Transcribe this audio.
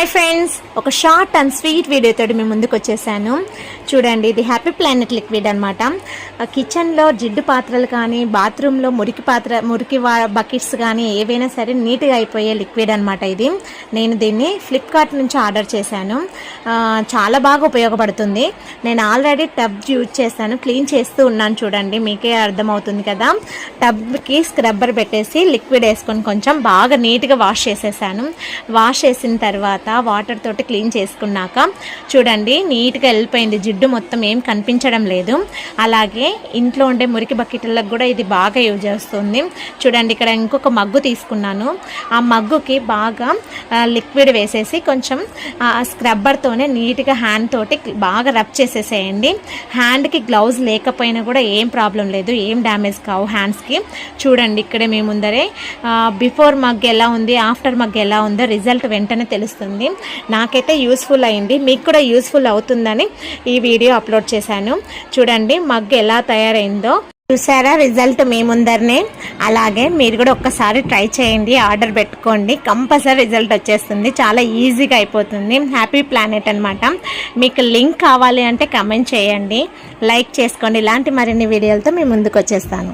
Hi friends ఒక short and sweet వీడియోతో మీ ముందుకు వచ్చేసాను. చూడండి ఇది హ్యాపీ ప్లానెట్ లిక్విడ్ అనమాట కిచెన్లో జిడ్డు పాత్రలు కానీ బాత్రూంలో మురికి పాత్ర మురికి బకెట్స్ కానీ ఏవైనా సరే నీట్గా అయిపోయే లిక్విడ్ అనమాట ఇది. నేను దీన్ని ఫ్లిప్కార్ట్ నుంచి ఆర్డర్ చేశాను. చాలా బాగా ఉపయోగపడుతుంది. నేను ఆల్రెడీ టబ్ యూజ్ చేశాను. క్లీన్ చేస్తూ ఉన్నాను చూడండి. మీకే అర్థమవుతుంది కదా. టబ్కి స్క్రబ్బర్ పెట్టేసి లిక్విడ్ వేసుకొని కొంచెం బాగా నీట్గా వాష్ చేసేసాను. వాష్ చేసిన తర్వాత వాటర్ తోటి క్లీన్ చేసుకున్నాక చూడండి నీట్గా వెళ్ళిపోయింది. జిడ్డు మొత్తం ఏం కనిపించడం లేదు. అలాగే ఇంట్లో ఉండే మురికి బకెట్లకు కూడా ఇది బాగా యూజ్ చేస్తుంది. చూడండి ఇక్కడ ఇంకొక మగ్గు తీసుకున్నాను. ఆ మగ్గుకి బాగా లిక్విడ్ వేసేసి కొంచెం స్క్రబ్బర్తోనే నీట్గా హ్యాండ్ తోటి బాగా రబ్ చేసేసేయండి. హ్యాండ్కి గ్లౌజ్ లేకపోయినా కూడా ఏం ప్రాబ్లం లేదు. ఏం డ్యామేజ్ కావు హ్యాండ్స్కి చూడండి ఇక్కడే మీ ముందరే బిఫోర్ మగ్ ఎలా ఉంది ఆఫ్టర్ మగ్ ఎలా ఉందో రిజల్ట్ వెంటనే తెలుస్తుంది. నాకైతే యూస్ఫుల్ అయింది. మీకు కూడా యూస్ఫుల్ అవుతుందని ఈ వీడియో అప్లోడ్ చేశాను. చూడండి మగ్గు ఎలా తయారైందో. చూసారా రిజల్ట్ మీ ముందరనే? అలాగే మీరు కూడా ఒక్కసారి ట్రై చేయండి. ఆర్డర్ పెట్టుకోండి. కంపల్సరీ రిజల్ట్ వచ్చేస్తుంది. చాలా ఈజీగా అయిపోతుంది. హ్యాపీ ప్లానెట్ అనమాట మీకు లింక్ కావాలి అంటే కమెంట్ చేయండి. లైక్ చేసుకోండి. ఇలాంటి మరిన్ని వీడియోలతో మీ ముందుకు వచ్చేస్తాను.